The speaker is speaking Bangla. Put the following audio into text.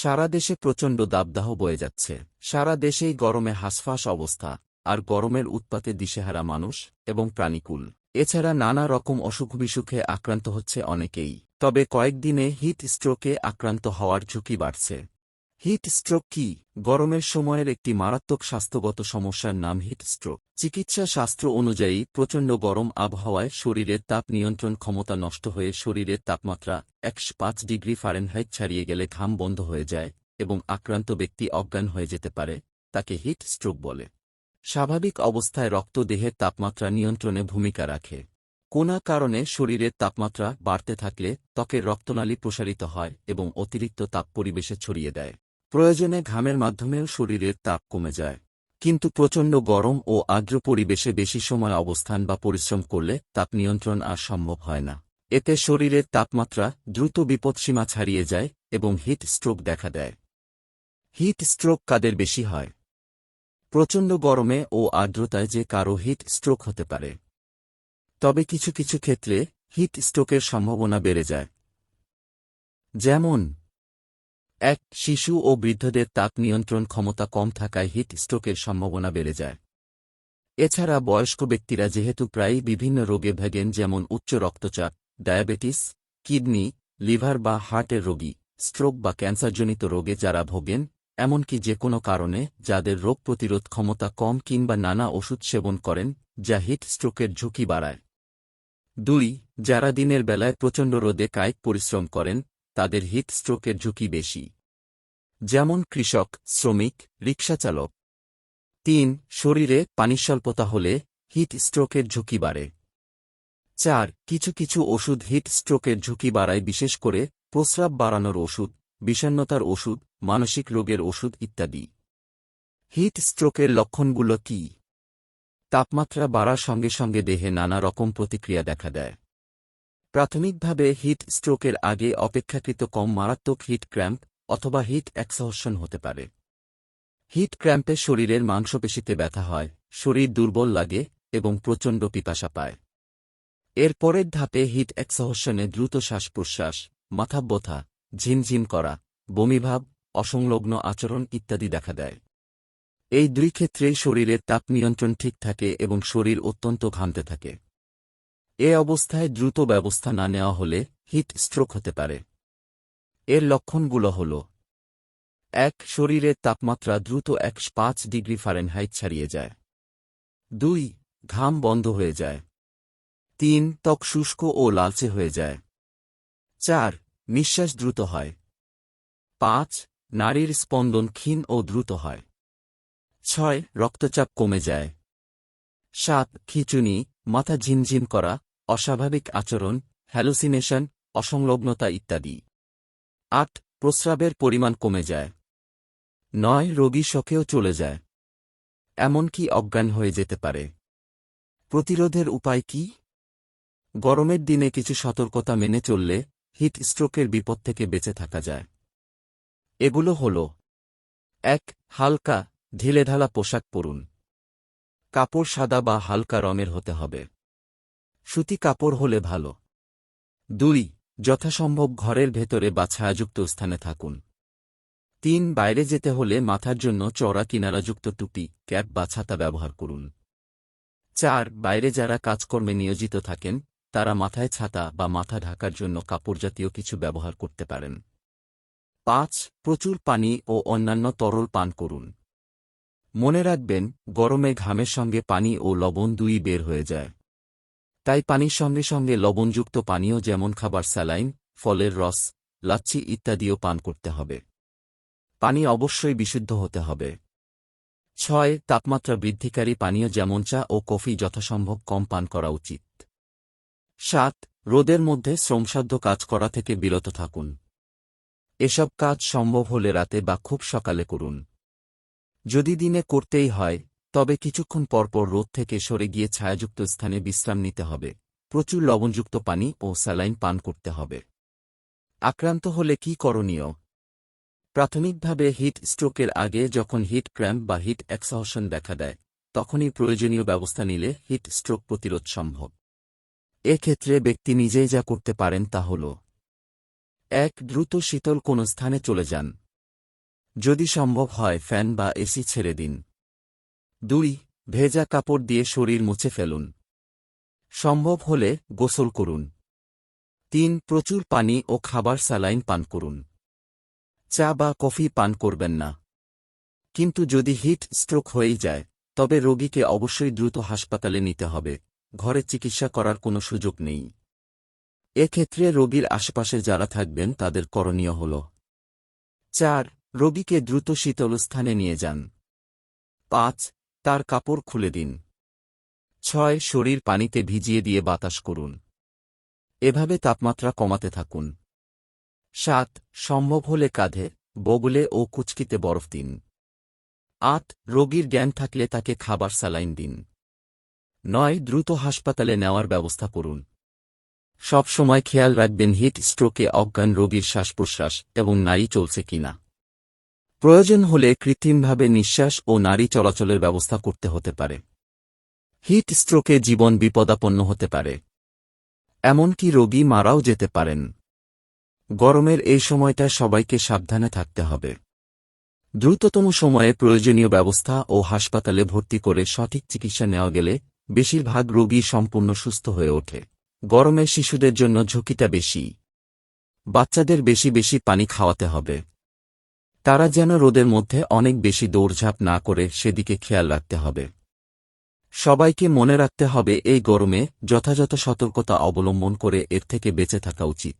সারা দেশে প্রচণ্ড দাবদাহ বয়ে যাচ্ছে। সারা দেশেই গরমে হাসফাস অবস্থা, আর গরমের উৎপাতে দিশেহারা মানুষ এবং প্রাণীকুল। এছাড়া নানা রকম অসুখ বিসুখে আক্রান্ত হচ্ছে অনেকেই। তবে কয়েকদিনে হিট স্ট্রোকে আক্রান্ত হওয়ার ঝুঁকি বাড়ছে। হিট স্ট্রোক কি? গরমের সময়ের একটি মারাত্মক স্বাস্থ্যগত সমস্যার নাম হিট স্ট্রোক। চিকিৎসা শাস্ত্র অনুযায়ী, প্রচণ্ড গরম আবহাওয়ায় শরীরের তাপ নিয়ন্ত্রণ ক্ষমতা নষ্ট হয়ে শরীরের তাপমাত্রা একশো পাঁচ ডিগ্রি ফারেনহাইট ছাড়িয়ে গেলে ঘাম বন্ধ হয়ে যায় এবং আক্রান্ত ব্যক্তি অজ্ঞান হয়ে যেতে পারে, তাকে হিট স্ট্রোক বলে। স্বাভাবিক অবস্থায় রক্ত দেহের তাপমাত্রা নিয়ন্ত্রণে ভূমিকা রাখে। কোনা কারণে শরীরের তাপমাত্রা বাড়তে থাকলে ত্বকের রক্তনালী প্রসারিত হয় এবং অতিরিক্ত তাপ পরিবেশে ছড়িয়ে দেয়। প্রয়োজনে ঘামের মাধ্যমেও শরীরের তাপ কমে যায়। কিন্তু প্রচণ্ড গরম ও আর্দ্র পরিবেশে বেশি সময় অবস্থান বা পরিশ্রম করলে তাপ নিয়ন্ত্রণ আর সম্ভব হয় না। এতে শরীরের তাপমাত্রা দ্রুত বিপদসীমা ছাড়িয়ে যায় এবং হিট স্ট্রোক দেখা দেয়। হিট স্ট্রোক কাদের বেশি হয়? প্রচণ্ড গরমে ও আর্দ্রতায় যে কারও হিট স্ট্রোক হতে পারে। তবে কিছু কিছু ক্ষেত্রে হিট স্ট্রোকের সম্ভাবনা বেড়ে যায়। যেমন এক, শিশু ও বৃদ্ধদের তাপ নিয়ন্ত্রণ ক্ষমতা কম থাকায় হিট স্ট্রোকের সম্ভাবনা বেড়ে যায়। এছাড়া বয়স্ক ব্যক্তিরা যেহেতু প্রায়ই বিভিন্ন রোগে ভেগেন, যেমন উচ্চ রক্তচাপ, ডায়াবেটিস, কিডনি, লিভার বা হার্টের রোগী, স্ট্রোক বা ক্যান্সারজনিত রোগে যারা ভোগেন, এমনকি যে কোনো কারণে যাদের রোগ প্রতিরোধ ক্ষমতা কম কিংবা নানা ওষুধ সেবন করেন, যা হিট স্ট্রোকের ঝুঁকি বাড়ায়। দুই, যারা দিনের বেলায় প্রচণ্ড রোদে কায়িক পরিশ্রম করেন তাদের হিট স্ট্রোকের ঝুঁকি বেশি। যেমন কৃষক, শ্রমিক রিক্সাচালক তিন, শরীরে পানিস্বল্পতা হলে হিট স্ট্রোকের ঝুঁকি বাড়ে। চার, কিছু কিছু ওষুধ হিট স্ট্রোকের ঝুঁকি বাড়ায়, বিশেষ করে প্রস্রাব বাড়ানোর ওষুধ বিষণ্নতার ওষুধ, মানসিক রোগের ওষুধ ইত্যাদি। হিট স্ট্রোকের লক্ষণগুলো কি? তাপমাত্রা বাড়ার সঙ্গে সঙ্গে দেহে নানা রকম প্রতিক্রিয়া দেখা দেয়। প্রাথমিকভাবে হিট স্ট্রোকের আগে অপেক্ষাকৃত কম মারাত্মক হিট ক্র্যাম্প অথবা হিট অ্যাক্সহর্ষণ হতে পারে। হিট ক্র্যাম্পে শরীরের মাংসপেশিতে ব্যথা হয়, শরীর দুর্বল লাগে এবং প্রচণ্ড পিপাসা পায়। এর পরের ধাপে হিট অ্যাক্সহর্ষণে দ্রুত শ্বাস প্রশ্বাস মাথা ব্যথা ঝিনঝিন করা, বমিভাব, অসংলগ্ন আচরণ ইত্যাদি দেখা দেয়। এই দুই ক্ষেত্রেই শরীরের তাপ নিয়ন্ত্রণ ঠিক থাকে এবং শরীর অত্যন্ত ঘামতে থাকে। এ অবস্থায় দ্রুত ব্যবস্থা না নেওয়া হলে হিট স্ট্রোক হতে পারে। এর লক্ষণগুলো হল, এক শরীরের তাপমাত্রা দ্রুত একশো পাঁচ ডিগ্রি ফারেনহাইট ছাড়িয়ে যায়। দুই, ঘাম বন্ধ হয়ে যায়। তিন, ত্বক শুষ্ক ও লালচে হয়ে যায়। চার, নিঃশ্বাস দ্রুত হয়। পাঁচ, নারীর স্পন্দন ক্ষীণ ও দ্রুত হয়। ছয়, রক্তচাপ কমে যায়। সাত, খিচুনি, মাথা ঝিনঝিন করা অস্বাভাবিক আচরণ হ্যালুসিনেশন অসংলগ্নতা ইত্যাদি। আট, প্রস্রাবের পরিমাণ কমে যায়। নয়, রোগী শখেও চলে যায়। এমনকি অজ্ঞান হয়ে যেতে পারে। প্রতিরোধের উপায় কি? গরমের দিনে কিছু সতর্কতা মেনে চললে হিট স্ট্রোকের বিপদ থেকে বেঁচে থাকা যায়। এগুলো হল এক, হালকা, ঢিলেঢালা পোশাক পরুন। কাপড় সাদা বা হালকা রঙের হতে হবে। সুতি কাপড় হলে ভালো। দুই, যথাসম্ভব ঘরের ভেতরে বা ছায়াযুক্ত স্থানে থাকুন। তিন, বাইরে যেতে হলে মাথার জন্য চড়া কিনারাযুক্ত টুপি, ক্যাপ বা ছাতা ব্যবহার করুন। চার, বাইরে যারা কাজকর্মে নিয়োজিত থাকেন, তারা মাথায় ছাতা বা মাথা ঢাকার জন্য কাপড় জাতীয় কিছু ব্যবহার করতে পারেন। পাঁচ, প্রচুর পানি ও অন্যান্য তরল পান করুন। মনে রাখবেন, গরমে ঘামের সঙ্গে পানি ও লবণ দুই বের হয়ে যায়। তাই পানির সঙ্গে সঙ্গে লবণযুক্ত পানীয় যেমন খাবার স্যালাইন, ফলের রস, লাচ্ছি ইত্যাদিও পান করতে হবে। পানি অবশ্যই বিশুদ্ধ হতে হবে। ছয়, তাপমাত্রা বৃদ্ধিকারী পানীয় যেমন চা ও কফি যথাসম্ভব কম পান করা উচিত। সাত, রোদের মধ্যে শ্রমসাধ্য কাজ করা থেকে বিরত থাকুন। এসব কাজ সম্ভব হলে রাতে বা খুব সকালে করুন। যদি দিনে করতেই হয় তবে কিছুক্ষণ পরপর রোদ থেকে সরে গিয়ে ছায়াযুক্ত স্থানে বিশ্রাম নিতে হবে। প্রচুর লবণযুক্ত পানি ও স্যালাইন পান করতে হবে। আক্রান্ত হলে কি করণীয়? প্রাথমিকভাবে হিট স্ট্রোকের আগে যখন হিট ক্র্যাম্প বা হিট এক্সহশন দেখা দেয়, তখনই প্রয়োজনীয় ব্যবস্থা নিলে হিট স্ট্রোক প্রতিরোধ সম্ভব। এক্ষেত্রে ব্যক্তি নিজেই যা করতে পারেন তা হল, এক, দ্রুত শীতল কোনো স্থানে চলে যান। যদি সম্ভব হয়, ফ্যান বা এসি ছেড়ে দিন। দুই, ভেজা কাপড় দিয়ে শরীর মুছে ফেলুন। সম্ভব হলে গোসল করুন। তিন, প্রচুর পানি ও খাবার স্যালাইন পান করুন। চা বা কফি পান করবেন না। কিন্তু যদি হিট স্ট্রোক হয়েই যায়, তবে রোগীকে অবশ্যই দ্রুত হাসপাতালে নিতে হবে। ঘরে চিকিৎসা করার কোনো সুযোগ নেই। এক্ষেত্রে রোগীর আশেপাশে যারা থাকবেন, তাদের করণীয় হল চার, রোগীকে দ্রুত শীতল স্থানে নিয়ে যান। পাঁচ তার কাপড় খুলে দিন। ছয়, শরীর পানিতে ভিজিয়ে দিয়ে বাতাস করুন। এভাবে তাপমাত্রা কমাতে থাকুন। সাত, সম্ভব হলে কাঁধে, বগলে ও কুচকিতে বরফ দিন। আট, রোগীর জ্ঞান থাকলে তাকে খাবার স্যালাইন দিন। নয়, দ্রুত হাসপাতালে নেওয়ার ব্যবস্থা করুন। সব সময় খেয়াল রাখবেন হিট স্ট্রোকে অজ্ঞান রোগীর শ্বাস প্রশ্বাস এবং নারী চলছে কিনা। প্রয়োজন হলে কৃত্রিমভাবে নিঃশ্বাস ও নারী চলাচলের ব্যবস্থা করতে হতে পারে। হিট স্ট্রোকে জীবন বিপদাপন্ন হতে পারে। এমনকি রোগী মারাও যেতে পারেন। গরমের এই সময়টা সবাইকে সাবধানে থাকতে হবে। দ্রুততম সময়ে প্রয়োজনীয় ব্যবস্থা ও হাসপাতালে ভর্তি করে সঠিক চিকিৎসা নেওয়া গেলে বেশিরভাগ রোগী সম্পূর্ণ সুস্থ হয়ে ওঠে। গরমে শিশুদের জন্য ঝুঁকিটা বেশি। বাচ্চাদের বেশি বেশি পানি খাওয়াতে হবে। তারা যেন রোদের মধ্যে অনেক বেশি দৌড়ঝাঁপ না করে সেদিকে খেয়াল রাখতে হবে। সবাইকে মনে রাখতে হবে, এই গরমে যথাযথ সতর্কতা অবলম্বন করে এর থেকে বেঁচে থাকা উচিত।